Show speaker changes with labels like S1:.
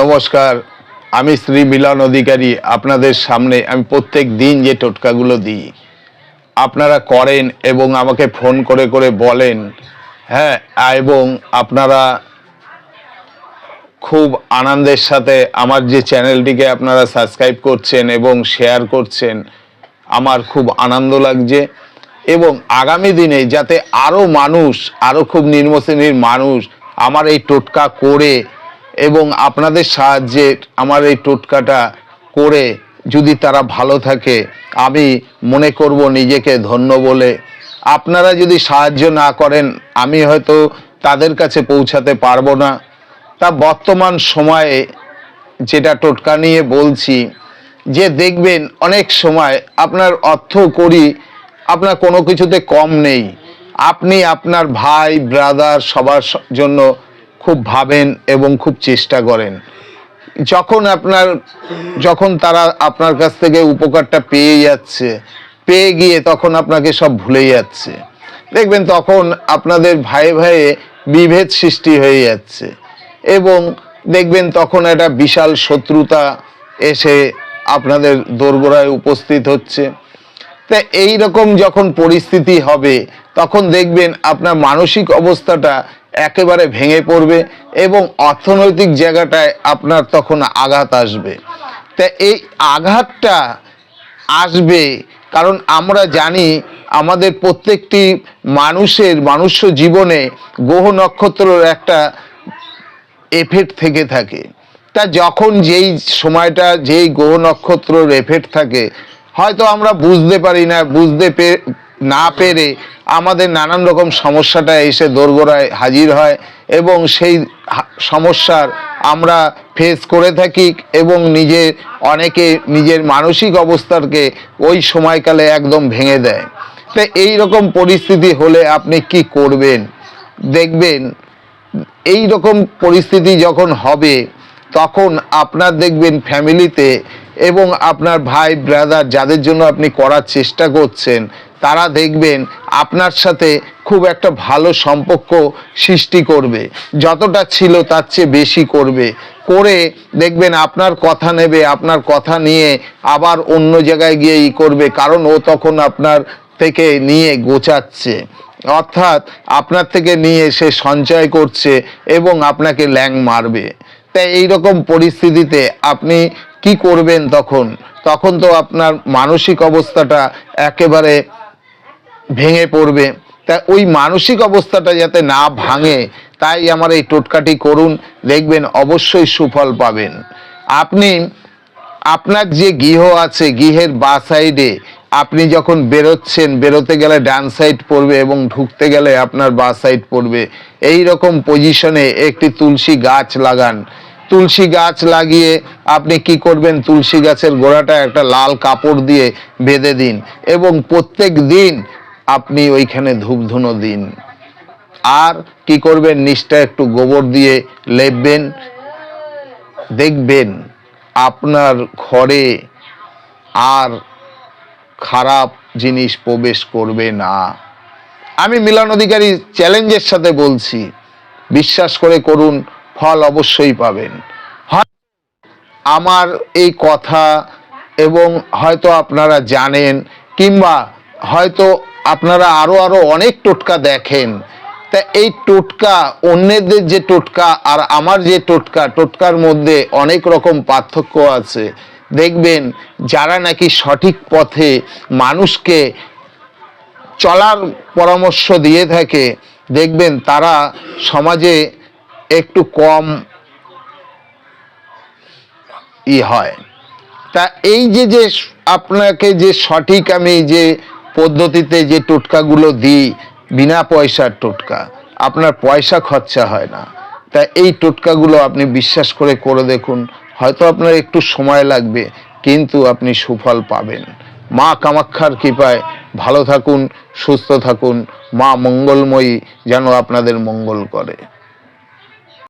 S1: নমস্কার, আমি শ্রী মিলন অধিকারী। আপনাদের সামনে আমি প্রত্যেক দিন যে টোটকাগুলো দিই, আপনারা করেন এবং আমাকে ফোন করে করে বলেন হ্যাঁ এবং আপনারা খুব আনন্দের সাথে আমার যে চ্যানেলটিকে আপনারা সাবস্ক্রাইব করছেন এবং শেয়ার করছেন, আমার খুব আনন্দ লাগছে। এবং আগামী দিনে যাতে আরও মানুষ, আরও খুব নিম্ন শ্রেণির মানুষ আমার এই টোটকা করে এবং আপনাদের সাহায্যে আমার এই টোটকাটা করে যদি তারা ভালো থাকে, আমি মনে করব নিজেকে ধন্য বলে। আপনারা যদি সাহায্য না করেন, আমি হয়তো তাদের কাছে পৌঁছাতে পারব না। তা বর্তমান সময়ে যেটা টোটকা নিয়ে বলছি, যে দেখবেন অনেক সময় আপনার অর্থ করি আপনার কোনো কিছুতে কম নেই। আপনি আপনার ভাই ব্রাদার সবার জন্য খুব ভাবেন এবং খুব চেষ্টা করেন। যখন আপনার, যখন তারা আপনার কাছ থেকে উপকারটা পেয়ে যাচ্ছে, পেয়ে গিয়ে তখন আপনাকে সব ভুলে যাচ্ছে। দেখবেন তখন আপনাদের ভাই ভাইয়ে বিভেদ সৃষ্টি হয়ে যাচ্ছে এবং দেখবেন তখন একটা বিশাল শত্রুতা এসে আপনাদের দোরগোড়ায় উপস্থিত হচ্ছে। তা এই রকম যখন পরিস্থিতি হবে, তখন দেখবেন আপনার মানসিক অবস্থাটা একেবারে ভেঙে পড়বে এবং অর্থনৈতিক জায়গাটায় আপনার তখন আঘাত আসবে। তা এই আঘাতটা আসবে কারণ আমরা জানি আমাদের প্রত্যেকটি মানুষের মানুষ্য জীবনে গ্রহ নক্ষত্রের একটা এফেক্ট থেকে থাকে। তা যখন যেই সময়টা যেই গ্রহ নক্ষত্রর এফেক্ট থাকে, হয়তো আমরা বুঝতে পারি না, বুঝতে না পেরে আমাদের নানান রকম সমস্যাটা এসে দোরগোড়ায় হাজির হয় এবং সেই সমস্যার আমরা ফেস করে থাকি এবং নিজে, অনেকে নিজের মানসিক অবস্থাকে ওই সময়কালে একদম ভেঙে দেয়। তো এই রকম পরিস্থিতি হলে আপনি কি করবেন? দেখবেন, এই রকম পরিস্থিতি যখন হবে, তখন আপনার দেখবেন ফ্যামিলিতে এবং আপনার ভাই ব্রাদার যাদের জন্য আপনি করার চেষ্টা করছেন তারা দেখবেন আপনার সাথে খুব একটা ভালো সম্পর্ক সৃষ্টি করবে। যতটা ছিল তার চেয়ে বেশি করবে। করে দেখবেন আপনার কথা নেবে, আপনার কথা নিয়ে আবার অন্য জায়গায় গিয়ে ই করবে, কারণ ও তখন আপনার থেকে নিয়ে গোছাচ্ছে অর্থাৎ আপনার থেকে নিয়ে সে সঞ্চয় করছে এবং আপনাকে ল্যাং মারবে। তাই এই রকম পরিস্থিতিতে আপনি কি করবেন তখন? তখন তো আপনার মানসিক অবস্থাটা একেবারে ভেঙে পড়বে। তা ওই মানসিক অবস্থাটা যাতে না ভাঙে, তাই আমার এই টোটকাটি করুন, দেখবেন অবশ্যই সুফল পাবেন। আপনি, আপনার যে গৃহ আছে, গৃহের বা সাইডে আপনি যখন বেরোচ্ছেন, বেরোতে গেলে ডান সাইড পড়বে এবং ঢুকতে গেলে আপনার বা সাইড পড়বে। এই রকম পজিশনে একটি তুলসী গাছ লাগান। তুলসী গাছ লাগিয়ে আপনি কি করবেন? তুলসী গাছের গোড়াটা একটা লাল কাপড় দিয়ে বেঁধে দিন এবং প্রত্যেক দিন আপনি ওইখানে ধূপধুনো দিন। আর কি করবেন? নিচটা একটু গোবর দিয়ে লেপবেন। দেখবেন আপনার ঘরে আর খারাপ জিনিস প্রবেশ করবে না। আমি মিলন অধিকারী চ্যালেঞ্জের সাথে বলছি, বিশ্বাস করে করুন, ফল অবশ্যই পাবেন। আমার এই কথা এবং হয়তো আপনারা জানেন, কিংবা হয়তো আপনারা আরও আরও অনেক টোটকা দেখেন। তা এই টোটকা, অন্যদের যে টোটকা আর আমার যে টোটকা, টোটকার মধ্যে অনেক রকম পার্থক্য আছে। দেখবেন, যারা নাকি সঠিক পথে মানুষকে চলার পরামর্শ দিয়ে থাকে, দেখবেন তারা সমাজে একটু কম ই হয়। তা এই যে যে আপনাকে যে সঠিক আমি যে পদ্ধতিতে যে টোটকাগুলো দিই, বিনা পয়সার টোটকা, আপনার পয়সা খরচা হয় না। তা এই টোটকাগুলো আপনি বিশ্বাস করে করে দেখুন, হয়তো আপনার একটু সময় লাগবে, কিন্তু আপনি সুফল পাবেন। মা কামাক্ষার কৃপায় ভালো থাকুন, সুস্থ থাকুন, মা মঙ্গলময়ী যেন আপনাদের মঙ্গল করে।